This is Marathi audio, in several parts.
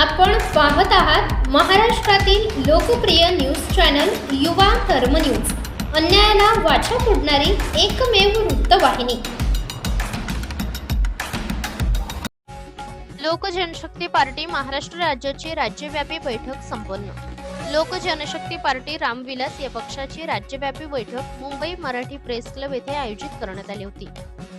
आपण पाहत आहात महाराष्ट्रातील लोकप्रिय न्यूज चॅनल युवा धर्म न्यूज. अन्यायाला वाचा फोडणारी एकमेव वृत्तवाहिनी. लोक जनशक्ती पार्टी महाराष्ट्र राज्याची राज्यव्यापी बैठक संपन्न. लोक जनशक्ती पार्टी रामविलास या पक्षाची राज्यव्यापी बैठक मुंबई मराठी प्रेस क्लब येथे आयोजित करण्यात आली होती.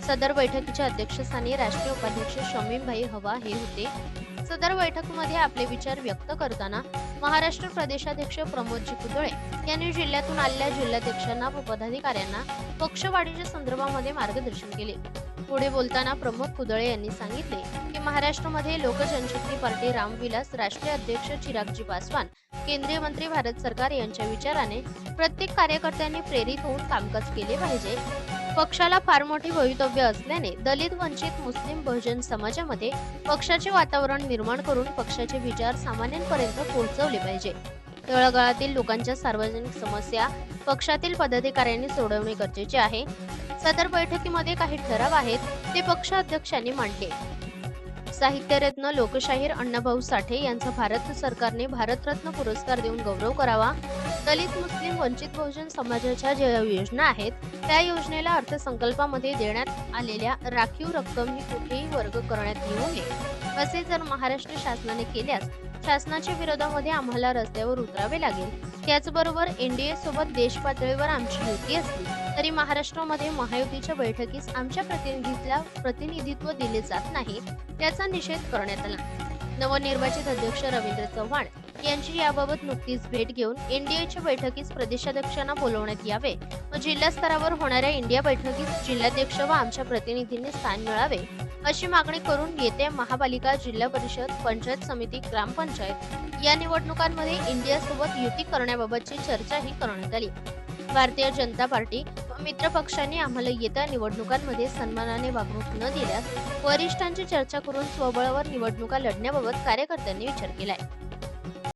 सदर बैठकीच्या अध्यक्षस्थानी राष्ट्रीय उपाध्यक्ष शमीमभाई हवा हे होते. सदर बैठकीमध्ये आपले विचार व्यक्त करताना महाराष्ट्र प्रदेशाध्यक्ष प्रमोदजी पुतळे यांनी जिल्ह्यातून आलेल्या जिल्हाध्यक्षांना व पदाधिकाऱ्यांना पक्षवाढीच्या संदर्भामध्ये मार्गदर्शन केले. पुढे बोलताना प्रमोद कुदळे यांनी सांगितले की महाराष्ट्रामध्ये लोक जनशक्ती पार्टी रामविलास राष्ट्रीय अध्यक्ष चिरागजी पासवान केंद्रीय मंत्री भारत सरकार यांच्या विचाराने प्रत्येक कार्यकर्त्यांनी प्रेरित होऊन कामकाज केले पाहिजे. पक्षाला फार मोठी भवितव्य असल्याने दलित वंचित मुस्लिम बहुजन समाजामध्ये पक्षाचे वातावरण निर्माण करून पक्षाचे विचार सामान्यांपर्यंत पोहोचवले पाहिजे. तळागाळातील लोकांच्या सार्वजनिक समस्या पक्षातील पदाधिकाऱ्यांनी सोडवणे गरजेचे आहे. सदर बैठकीमध्ये काही ठराव आहेत ते पक्ष अध्यक्षांनी मांडले. साहित्यरत्न लोकशाहीर अण्णाभाऊ साठे यांचा भारत सरकारने भारतरत्न पुरस्कार देऊन गौरव करावा. दलित मुस्लिम वंचित बहुजन समाजाच्या ज्या योजना आहेत त्या योजनेला अर्थसंकल्पामध्ये देण्यात आलेल्या राखीव रक्कम ही कुठेही वर्ग करण्यात येऊ नये. असे जर महाराष्ट्र शासनाने केल्यास शासनाच्या विरोधामध्ये आम्हाला रस्त्यावर उतरावे लागेल. त्याचबरोबर एनडीए सोबत देश पातळीवर आमची युती असली तरी महाराष्ट्रामध्ये महायुतीच्या बैठकीस आमच्या प्रतिनिधीला प्रतिनिधित्व दिले जात नाही त्याचा निषेध करण्यात आला. नवनिर्वाचित अध्यक्ष रवींद्र चव्हाण यांची याबाबत नुकतीच भेट घेऊन एनडीएच्या बैठकीस प्रदेशाध्यक्षांना बोलवण्यात यावे. व जिल्हा स्तरावर होणाऱ्या इंडिया बैठकीस जिल्हाध्यक्ष व आमच्या प्रतिनिधींनी स्थान मिळावे अशी मागणी करून येत्या महापालिका जिल्हा परिषद पंचायत समिती ग्रामपंचायत या निवडणुकांमध्ये इंडियासोबत युती करण्याबाबतची चर्चाही करण्यात आली. भारतीय जनता पार्टी व मित्र पक्षांनी आम्हाला येत्या निवडणुकांमध्ये सन्मानाने वागणूक न दिल्यास वरिष्ठांची चर्चा करून स्वबळावर निवडणुका लढण्याबाबत कार्यकर्त्यांनी विचार केलाय.